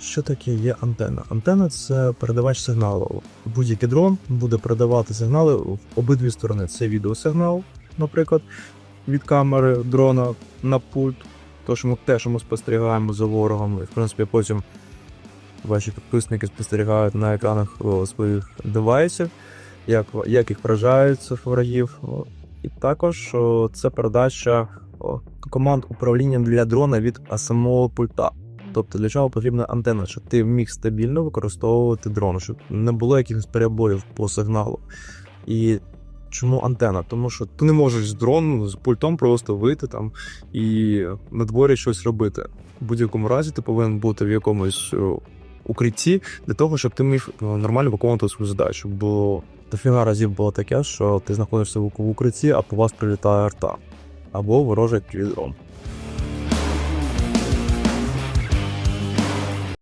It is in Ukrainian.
що таке є антенна? Антенна це передавач сигналу. Будь-який дрон буде передавати сигнали в обидві сторони. Це відеосигнал, наприклад, від камери дрона на пульт. То, що ми те, що ми спостерігаємо за ворогом, і в принципі потім ваші підписники спостерігають на екранах своїх девайсів, як, як їх вражають ворогів. І також це передача команд управління для дрона від самого пульта. Тобто для чого потрібна антенна, щоб ти міг стабільно використовувати дрон, щоб не було якихось перебоїв по сигналу. І чому антенна? Тому що ти не можеш з дрону з пультом просто вийти там і на дворі щось робити. В будь-якому разі ти повинен бути в якомусь укритті для того, щоб ти міг нормально виконувати свою задачу. Бо дофіга разів було таке, що ти знаходишся в укритті, а по вас прилітає арта або ворожий дрон.